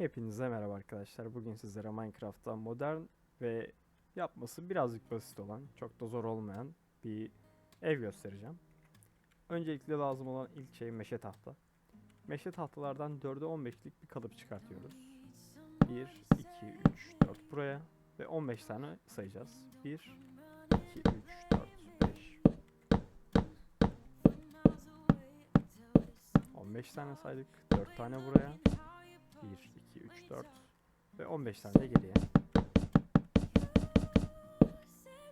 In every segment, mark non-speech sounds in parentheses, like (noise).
Hepinize merhaba arkadaşlar. Bugün sizlere Minecraft'ta modern ve yapması birazcık basit olan, çok da zor olmayan bir ev göstereceğim. Öncelikle lazım olan ilk şey meşe tahta. Meşe tahtalardan 4'e 15'lik bir kalıp çıkartıyoruz. 1, 2, 3, 4 buraya ve 15 tane sayacağız. 1, 2, 3, 4, 5. 15 tane saydık. 4 tane buraya. 1, 2, 3, 4 ve 15 tane de geriye.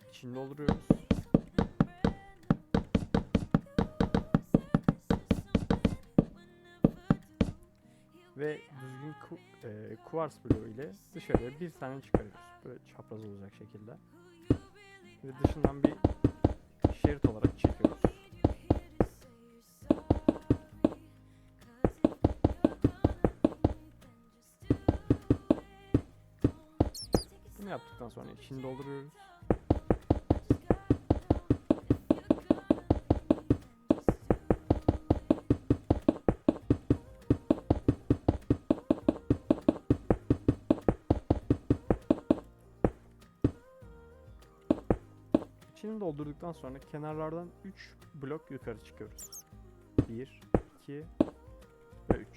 İçini dolduruyoruz. Ve düzgün ku, e, kuvars bloğu ile dışarıya bir tane çıkarıyoruz. Böyle çapraz olacak şekilde. Ve dışından bir Bunu yaptıktan sonra içini dolduruyoruz. İçini doldurduktan sonra kenarlardan 3 blok yukarı çıkıyoruz. 1, 2 ve 3.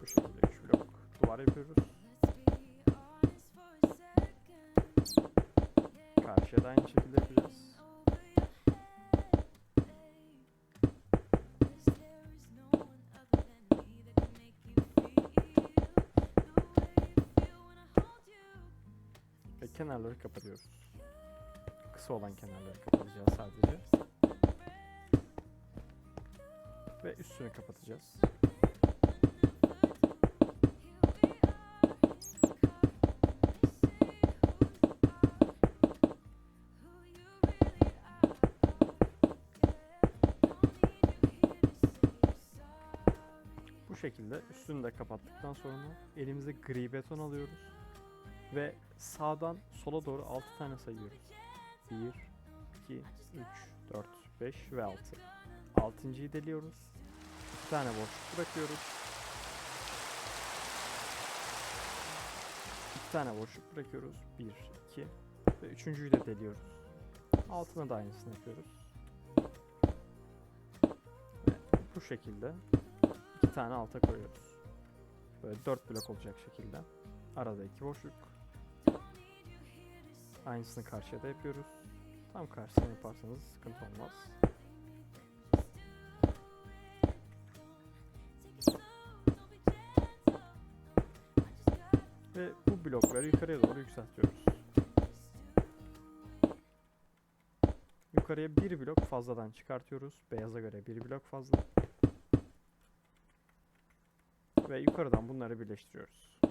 Bu şekilde 3 blok duvar yapıyoruz. Kenarları kapatıyoruz. Kısa olan kenarları kapatacağız sadece. Ve üstünü kapatacağız. Şekilde üstünü de kapattıktan sonra elimize gri beton alıyoruz. Ve sağdan sola doğru 6 tane sayıyoruz. 1, 2, 3, 4, 5 ve 6. Altıncıyı deliyoruz. 2 tane boşluk bırakıyoruz. 2 tane boşluk bırakıyoruz. 1, 2 ve üçüncüyü de deliyoruz. Altına da aynısını yapıyoruz. Bu şekilde iki tane alta koyuyoruz. Böyle 4 blok olacak şekilde. Arada iki boşluk. Aynısını karşıya da yapıyoruz. Tam karşısına yaparsanız sıkıntı olmaz. Ve bu blokları yukarıya doğru yükseltiyoruz. Yukarıya bir blok fazladan çıkartıyoruz. Beyaza göre bir blok fazla. Ve yukarıdan bunları birleştiriyoruz.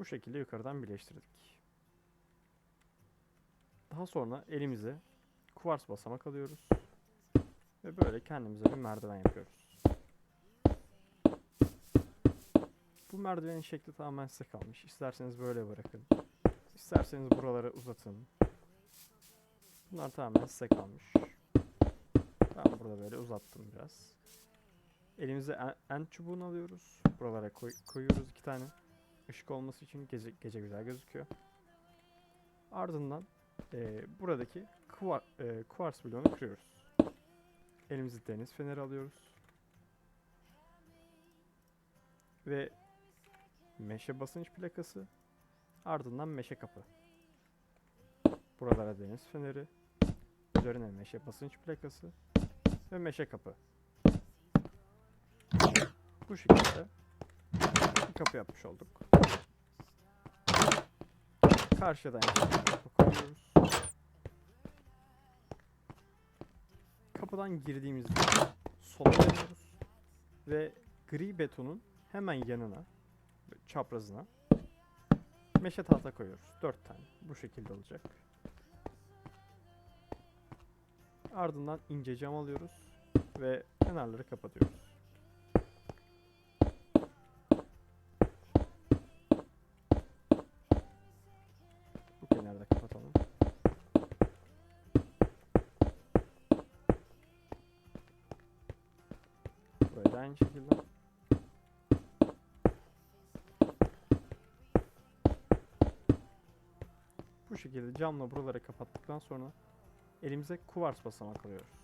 Bu şekilde yukarıdan birleştirdik. Daha sonra elimize kuvars basamak alıyoruz. Ve böyle kendimize bir merdiven yapıyoruz. Bu merdivenin şekli tamamen size kalmış. İsterseniz böyle bırakın. İsterseniz buraları uzatın. Bunlar tamamen size kalmış. Ben burada böyle uzattım biraz. Elimize en- end çubuğunu alıyoruz. Buralara koy- koyuyoruz iki tane. Işık olması için gece, gece güzel gözüküyor. Ardından eee, buradaki kuvar, eee, kuvars bloğunu kırıyoruz. Elimizi deniz feneri alıyoruz. Ve meşe basınç plakası. Ardından meşe kapı. Buralara deniz feneri. Üzerine meşe basınç plakası. Ve meşe kapı. Bu şekilde kapı yapmış olduk. Karşıdan kapı koyuyoruz. Kapıdan girdiğimizde sola dönüyoruz ve gri betonun hemen yanına çaprazına meşe tahta koyuyoruz. 4 tane. Bu şekilde olacak. Ardından ince cam alıyoruz ve kenarları kapatıyoruz. Aynı şekilde. Bu şekilde camla buraları kapattıktan sonra elimize kuvars basamak alıyoruz.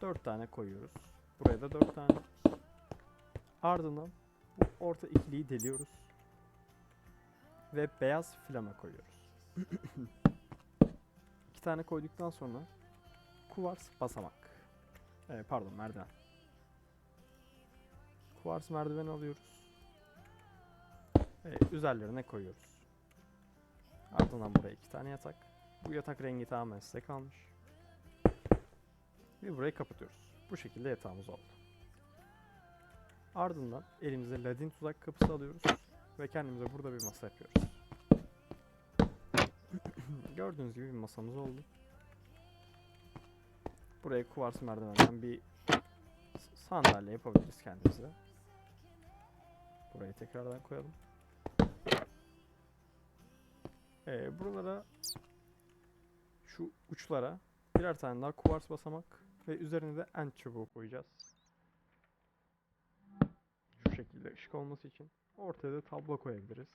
4 tane koyuyoruz. Buraya da 4 tane. Ardından bu orta ikiliyi deliyoruz. Ve beyaz flama koyuyoruz. (clears throat) İki tane koyduktan sonra kuvars basamak. Ee, pardon merdiven. Kuvars merdiven alıyoruz. Ve üzerlerine koyuyoruz. Ardından buraya iki tane yatak. Bu yatak rengi tamamen size kalmış. Ve burayı kapatıyoruz. Bu şekilde yatağımız oldu. Ardından elimize ladin tuzak kapısı alıyoruz. Ve kendimize burada bir masa yapıyoruz. (clears throat) Gördüğünüz gibi bir masamız oldu. Buraya kuvars merdivenden bir sandalye yapabiliriz kendimize. Burayı tekrardan koyalım. Ee, buralara şu uçlara birer tane daha kuvars basamak ve üzerine de ent çubuğu koyacağız. Şu şekilde ışık olması için ortaya da tablo koyabiliriz.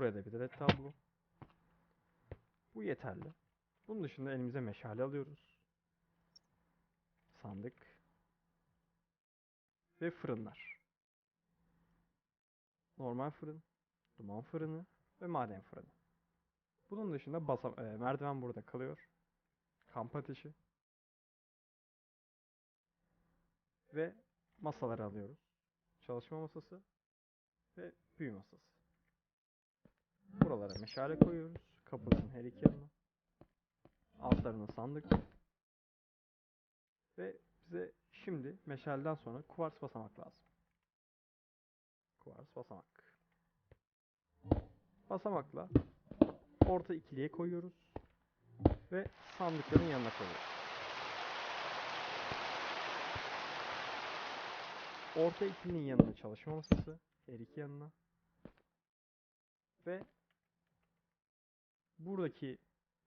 Buraya da bir de tablo. Bu yeterli. Bunun dışında elimize meşale alıyoruz. Sandık. Ve fırınlar. Normal fırın, duman fırını ve maden fırını. Bunun dışında basa e, merdiven burada kalıyor. Kamp ateşi. Ve masaları alıyoruz. Çalışma masası ve büyü masası. Buralara meşale koyuyoruz. Kapının her iki yanına. Altlarına sandık. Ve bize şimdi meşaleden sonra kuvars basamak lazım. Kuvars basamak. Basamakla orta ikiliye koyuyoruz. Ve sandıkların yanına koyuyoruz. Orta ikilinin yanına çalışma masası. Her iki yanına. Ve buradaki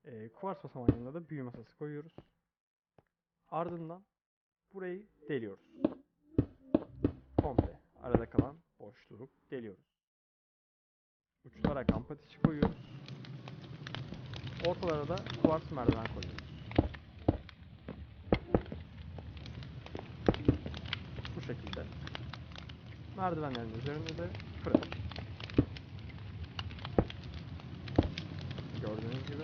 e, kuvars yanına da büyü masası koyuyoruz. Ardından burayı deliyoruz. Komple arada kalan boşluğu deliyoruz. Uçlara kamp koyuyoruz. Ortalara da kuvars merdiven koyuyoruz. Bu şekilde. Merdivenlerin üzerinde de fırın. Gördüğünüz gibi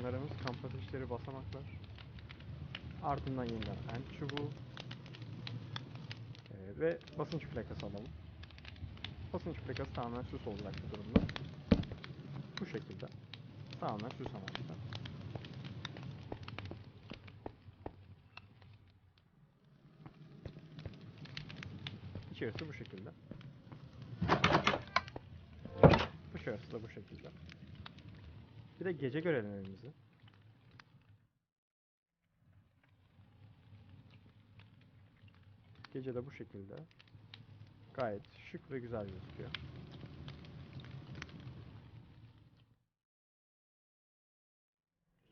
burada fırınlarımız, kamp ateşleri, basamaklar. Ardından yeniden ent çubuğu ee, ve basınç plakası alalım. Basınç plakası tamamen süs olacak bu durumda. Bu şekilde. Tamamen süs amaçlı. İçerisi bu şekilde. Dışarısı da bu şekilde. Bir de gece görelim evimizi. Gece de bu şekilde. Gayet şık ve güzel gözüküyor.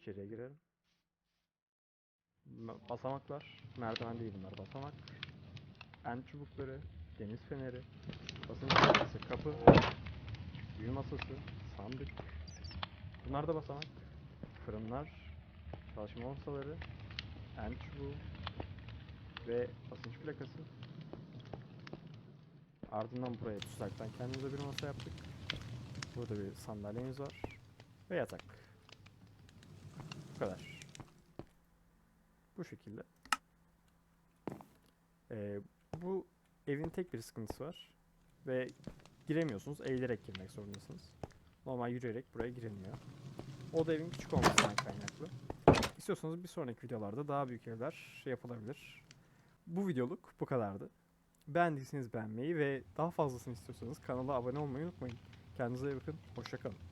İçeriye girelim. Ma- Basamaklar, merdiven değil bunlar basamak. En çubukları, deniz feneri, basınç plakası, kapı, büyü masası, sandık. Bunlar da basamak. Fırınlar, çalışma masaları, en çubuğu ve basınç plakası. Ardından buraya tuzaktan kendimize bir masa yaptık. Burada bir sandalyemiz var. Ve yatak. Bu kadar. Bu şekilde. Ee, bu evin tek bir sıkıntısı var. Ve giremiyorsunuz. Eğilerek girmek zorundasınız. Normal yürüyerek buraya girilmiyor. O da evin küçük olmasından kaynaklı. İstiyorsanız bir sonraki videolarda daha büyük evler yapılabilir. Bu videoluk bu kadardı. Beğendiyseniz beğenmeyi ve daha fazlasını istiyorsanız kanala abone olmayı unutmayın. Kendinize iyi bakın. Hoşçakalın.